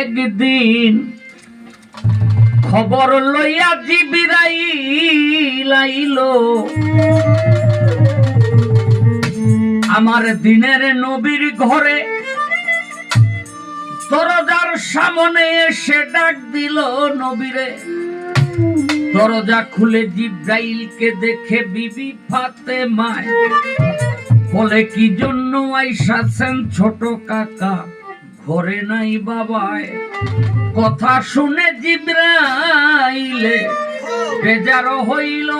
একদিন খবর লইয়া জিবিরাইল আইলো আমার দিনের নবীর ঘরে দরজার সামনে এসে ডাক দিল নবীরে। দরজা খুলে জিব্রাইলকে দেখে বিবি ফাতে মায় বলে, কি জন্য আইসাছেন ছোট কাকা? ঘরে নাই বাবায়। কথা শুনে জিব্রাইলে, বেজার হইল,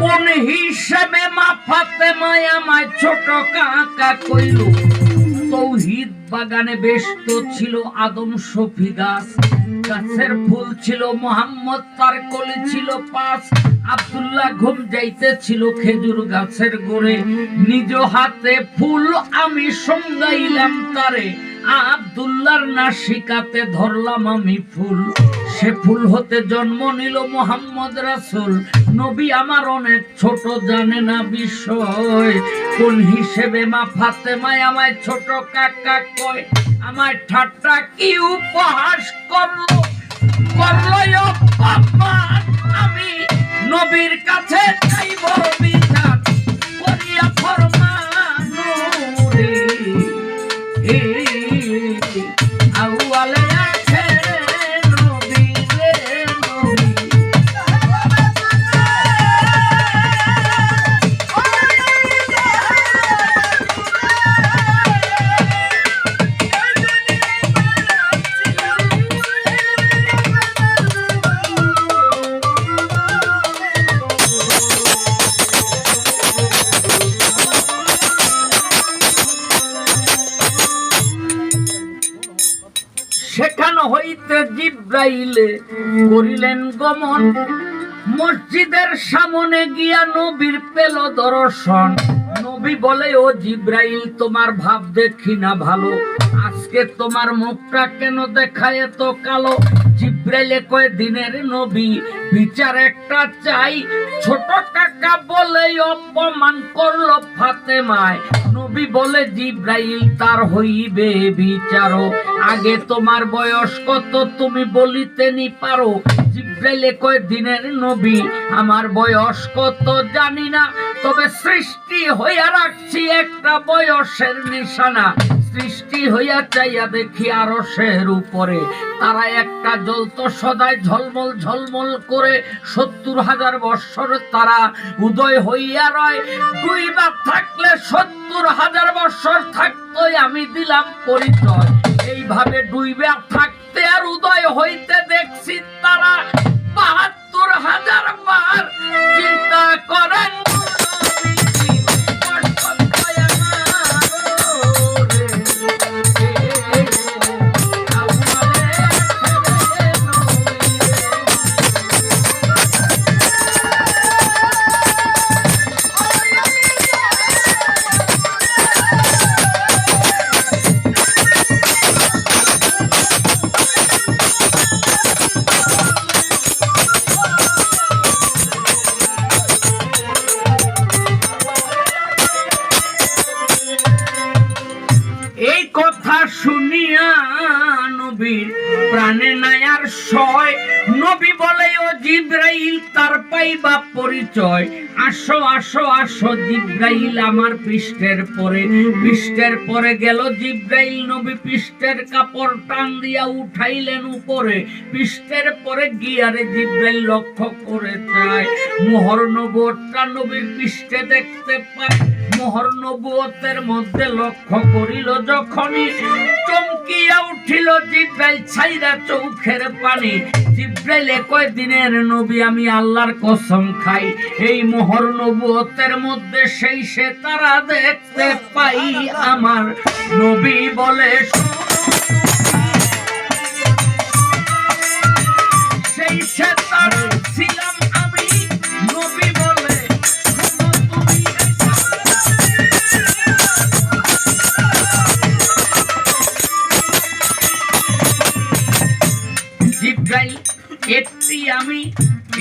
কোন হিসাবে মাফাতে ফাতে মায় ছোট কাকা কইল। তৌহিদ বাগানে ব্যস্ত ছিল আদম গাছ গাছের ফুল ছিল মোহাম্মদ তার কলি ছিল আবদুল্লাহ ঘুম যাইতে ছিল খেজুর গাছের গোড়ে। নিজ হাতে ফুল আমি সঙ্গাইলাম তারে। আব্দুল্লাহর নাসিকাতে ধরলাম আমি ফুল। সে ফুল হতে জন্ম নিল মোহাম্মদ রাসূল। নবী আমার অনেক ছোট, জানে না বিষয়। কোন হিসেবে মা ফাতেমায় আমায় ছোট কাকা কয়? আমায় ঠাট্টা কি উপহাস করল? করল আমি নবীর কাছে চাইব সেখান হইতে জিব্রাইলে করিলেন গমন। মসজিদের সামনে গিয়া নবীর পেল দর্শন। নবী বলে, ও জিব্রাইল, তোমার ভাব দেখি না ভালো। আজকে তোমার মুখটা কেন দেখায় এত কালো? জিব্রাইলে কয় দিনের নবী? বিচার একটা চাই। ছোট কাকা বলে অপমান করল ফাতেমায়। নবী বলে, জিব্রাইল, তার হইবে বিচারো আগে তোমার বয়স কত? তুমি বলিতে নি পারো। জিব্রাইলে কয় দিনের নবী? আমার বয়স কত জানি না, তবে সৃষ্টি হইয়া রাখছি একটা বয়সের নিশানা। সৃষ্টি হইয়া চাইয়া দেখি আরও সের উপরে। তারা একটা জ্বলত সদায় ঝলমল ঝলমল করে সত্তর হাজার বৎসর তারা উদয় হইয়া রয়। দুই বার থাকলে সত্তর হাজার বৎসর থাকতোই আমি দিলাম পরিচয়। এইভাবে ডুইবে থাকতে আর উদয় হইতে দেখছি নবীর প্রাণে নায়ার সয়। নবী বলে, ও জিব্রাইল, তার পাইবা পরিচয়। আসো আসো আসো, জিব্রাইল আমার পৃষ্ঠের পরে। পৃষ্ঠের পরে গেল জিব্রাইল, নবী পৃষ্ঠের কাপড় টান দিয়া উঠাইলেন উপরে। পৃষ্ঠের পরে গিয়ারে জিব্রাইল লক্ষ্য করে যায় মোহর নবীর পৃষ্ঠে দেখতে পায়। মোহর নবুয়তের মধ্যে লক্ষ্য করিল যখনই চমকিয়া উঠিল জিব্রাইল, ছাইরা চৌখের পানি। জিব্রাইল কয়, দিনের নবী, আমি আল্লাহর কসম খাই। এই মোহর নবুয়তের মধ্যে সেই সে তারা দেখতে পাই আমার নবী বলে। সেই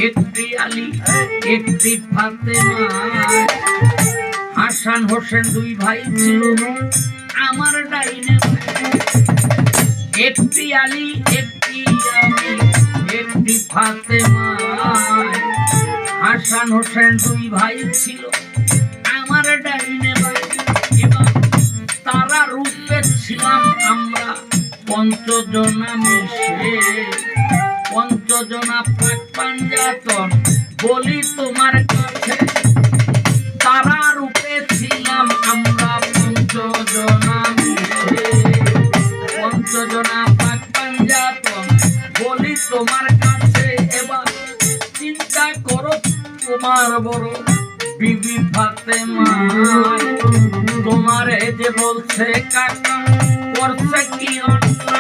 একটি আলী একটি ফাতেমা, হাসান হোসেন দুই ভাই ছিল। আমার ডাইনে একটি আলী, একটি আমি একটি ফাতেমা, হাসান হোসেন দুই ভাই ছিল। আমার ডাইনে এবার তারা রূপে ছিলাম আমরা, পঞ্চজনা মিশে। পঞ্চজনা পাক পাঞ্জাতন, বলি তোমার কাছে। তারা রূপে ছিলাম আমরা পঞ্চজনা পঞ্চজনা পাক পাঞ্জাতন, বলি তোমার কাছে। এবার চিন্তা করো তোমার বড় বিবি ফাতেমা তোমারে যে বলছে কাকা, করছে কি অন্যায়